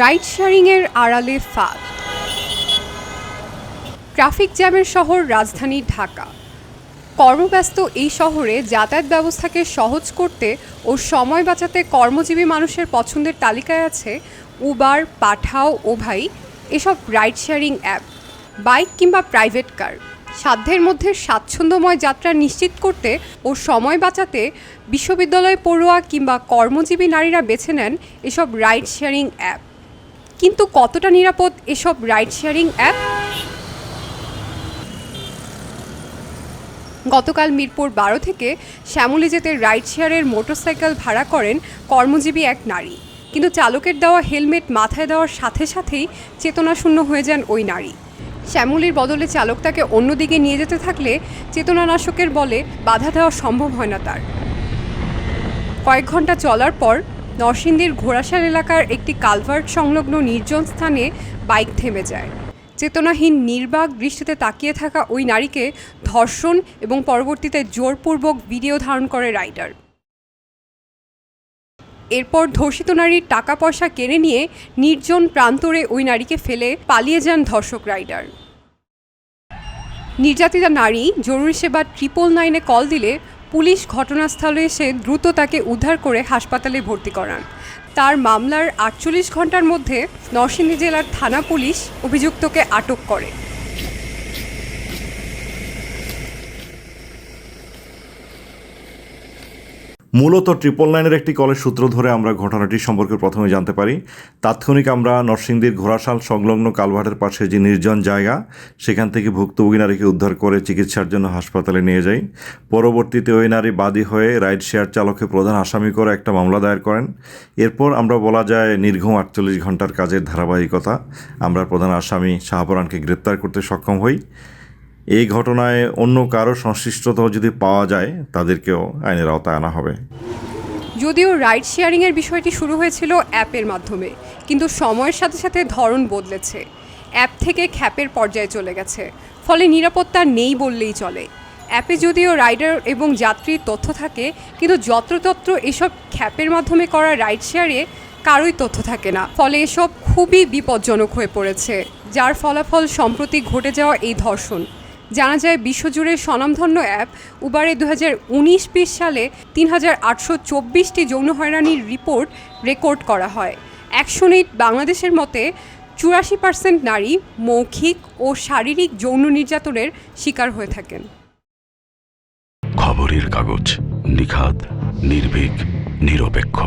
Ride শেয়ারিংয়ের আড়ালে ফাঁদ traffic জ্যামের শহর রাজধানী ঢাকা। কর্মব্যস্ত এই শহরে যাতায়াত ব্যবস্থাকে সহজ করতে ও সময় বাঁচাতে কর্মজীবী মানুষের পছন্দের তালিকায় আছে উবার পাঠাও ও ভাই এসব রাইড শেয়ারিং অ্যাপ। বাইক কিংবা প্রাইভেট কার। সাধ্যের মধ্যে স্বাচ্ছন্দ্যময় যাত্রা নিশ্চিত করতে ও সময় বাঁচাতে বিশ্ববিদ্যালয় পড়ুয়া কিংবা কর্মজীবী নারীরা বেছে নেন এসব রাইড শেয়ারিং অ্যাপ। কিন্তু কতটা নিরাপদ এসব রাইড শেয়ারিং অ্যাপ? গতকাল মিরপুর বারো থেকে শ্যামলী যেতে রাইড শেয়ারের মোটরসাইকেল ভাড়া করেন কর্মজীবী এক নারী। কিন্তু চালকের দেওয়া হেলমেট মাথায় দেওয়ার সাথে সাথেই চেতনাশূন্য হয়ে যান ওই নারী। শ্যামলীর বদলে চালক তাকে অন্যদিকে নিয়ে যেতে থাকলে চেতনানাশকের বলে বাধা দেওয়া সম্ভব হয় না তার। কয়েক ঘণ্টা চলার পর নরসিংদীর ঘোড়াশাল এলাকার একটি কালভার্ট সংলগ্ন নির্জন স্থানে বাইক থেমে যায়। চেতনাহীন নির্বাক দৃষ্টিতে তাকিয়ে থাকা ওই নারীকে ধর্ষণ এবং পরবর্তীতে জোরপূর্বক ভিডিও ধারণ করে রাইডার। এরপর ধর্ষিত নারীর টাকা পয়সা কেড়ে নিয়ে নির্জন প্রান্তরে ওই নারীকে ফেলে পালিয়ে যান ধর্ষক রাইডার। নির্যাতিতা নারী জরুরি সেবা ট্রিপল নাইনে কল দিলে পুলিশ ঘটনাস্থলে এসে দ্রুত তাকে উদ্ধার করে হাসপাতালে ভর্তি করান। তার মামলার আটচল্লিশ ঘণ্টার মধ্যে নরসিংদী জেলার থানা পুলিশ অভিযুক্তকে আটক করে। মূলত ট্রিপল নাইনের একটি কলের সূত্র ধরে আমরা ঘটনাটি সম্পর্কে প্রথমে জানতে পারি। তাৎক্ষণিক আমরা নরসিংদীর ঘোড়াশাল সংলগ্ন কালভাটের পাশে যে নির্জন জায়গা, সেখান থেকে ভুক্তভোগী নারীকে উদ্ধার করে চিকিৎসার জন্য হাসপাতালে নিয়ে যাই। পরবর্তীতে ওই নারী বাদী হয়ে রাইড শেয়ার চালককে প্রধান আসামি করে একটা মামলা দায়ের করেন। এরপর আমরা বলা যায় নির্ঘুম আটচল্লিশ ঘণ্টার কাজের ধারাবাহিকতা। আমরা প্রধান আসামি শাহপরানকে গ্রেপ্তার করতে সক্ষম হই। এই ঘটনায় অন্য কারও সংশ্লিষ্টতাও যদি পাওয়া যায়, তাদেরকেও আইনের আওতায় আনা হবে। যদিও রাইড শেয়ারিংয়ের বিষয়টি শুরু হয়েছিল অ্যাপের মাধ্যমে, কিন্তু সময়ের সাথে সাথে ধরন বদলেছে। অ্যাপ থেকে খ্যাপের পর্যায়ে চলে গেছে, ফলে নিরাপত্তা নেই বললেই চলে। অ্যাপে যদিও রাইডার এবং যাত্রীর তথ্য থাকে, কিন্তু যত্রতত্র এসব খ্যাপের মাধ্যমে করা রাইড শেয়ারে কারোই তথ্য থাকে না, ফলে এসব খুবই বিপজ্জনক হয়ে পড়েছে, যার ফলাফল সম্প্রতি ঘটে যাওয়া এই ধর্ষণ। জানা যায় বিশ্বজুড়ে স্বনামধন্য অ্যাপ উবারে দু হাজার উনিশ বিশ সালে তিন হাজার আটশো চব্বিশটি যৌন হয়রানির রিপোর্ট রেকর্ড করা হয়। এইট বাংলাদেশের মতে চুরাশি পার্সেন্ট নারী মৌখিক ও শারীরিক যৌন নির্যাতনের শিকার হয়ে থাকেন। খবরের কাগজ নিখাদ, নির্ভীক, নিরপেক্ষ।